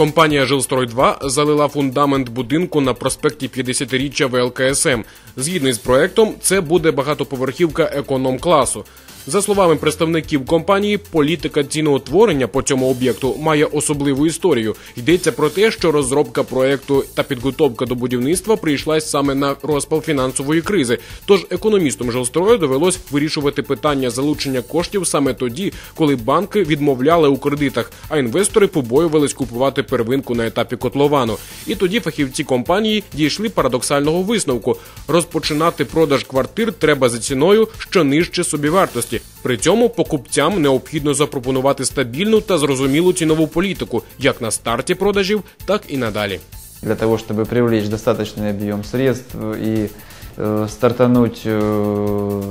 Компанія Жилстрой 2 залила фундамент будинку на проспекті 50-річчя ВЛКСМ. Згідно з проектом, це буде багатоповерхівка економ-класу. За словами представників компанії, політика ціноутворення по цьому об'єкту має особливу історію. Йдеться про те, що розробка проекту та підготовка до будівництва прийшлась саме на розпал фінансової кризи. Тож економістам жилстрою довелось вирішувати питання залучення коштів саме тоді, коли банки відмовляли у кредитах, а інвестори побоювались купувати первинку на етапі котловану. І тоді фахівці компанії дійшли парадоксального висновку: розпочинати продаж квартир треба за ціною, що нижче собівартості. При цьому покупцям необхідно запропонувати стабільну та зрозумілу цінову політику як на старті продажів, так і надалі. для того, чтобы привлечь достаточный объем средств и э, стартануть э,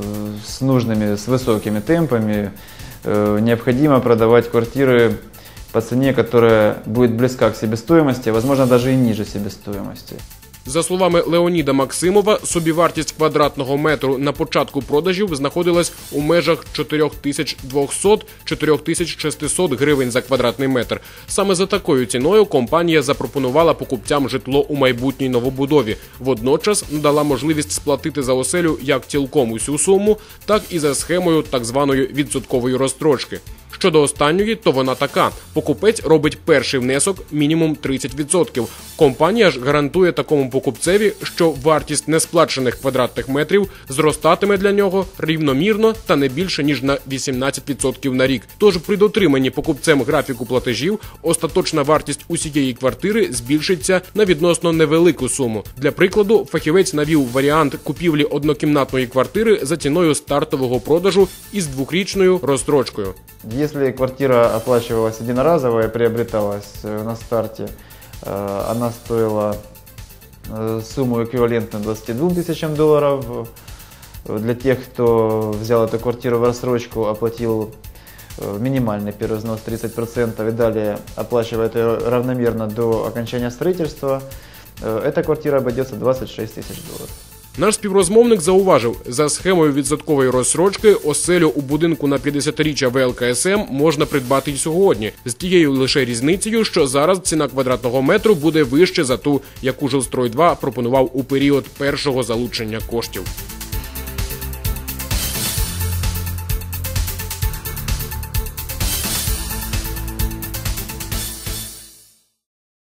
с нужными, с высокими темпами, э, необходимо продавать квартиры по цене, которая будет близка к себестоимости, а возможно даже и ниже себестоимости. За словами Леоніда Максимова, собівартість квадратного метру на початку продажів знаходилась у межах 4200-4600 гривень за квадратний метр. Саме за такою ціною компанія запропонувала покупцям житло у майбутній новобудові. Водночас надала можливість сплатити за оселю як цілком усю суму, так і за схемою так званої відсоткової розстрочки. Щодо останньої, то вона така: покупець робить перший внесок мінімум 30%. Компанія ж гарантує такому покупцеві, що вартість несплачених квадратних метрів зростатиме для нього рівномірно та не більше ніж на 18% на рік. Тож при дотриманні покупцем графіку платежів остаточна вартість усієї квартири збільшиться на відносно невелику суму. Для прикладу, фахівець навів варіант купівлі однокімнатної квартири за ціною стартового продажу із двохрічною розстрочкою. Если квартира оплачивалась единоразово и приобреталась э, на старте, э, она стоила э, сумму эквивалентную 22 тысячам долларов. Для тех, кто взял эту квартиру в рассрочку, оплатил минимальный первый взнос 30% и далее оплачивает ее равномерно до окончания строительства, эта квартира обойдется 26 тысяч долларов. Наш співрозмовник зауважив, за схемою відсоткової розсрочки оселю у будинку на 50-річчя ВЛКСМ можна придбати й сьогодні, з тією лише різницею, що зараз ціна квадратного метру буде вище за ту, яку Жилстрой 2 пропонував у період першого залучення коштів.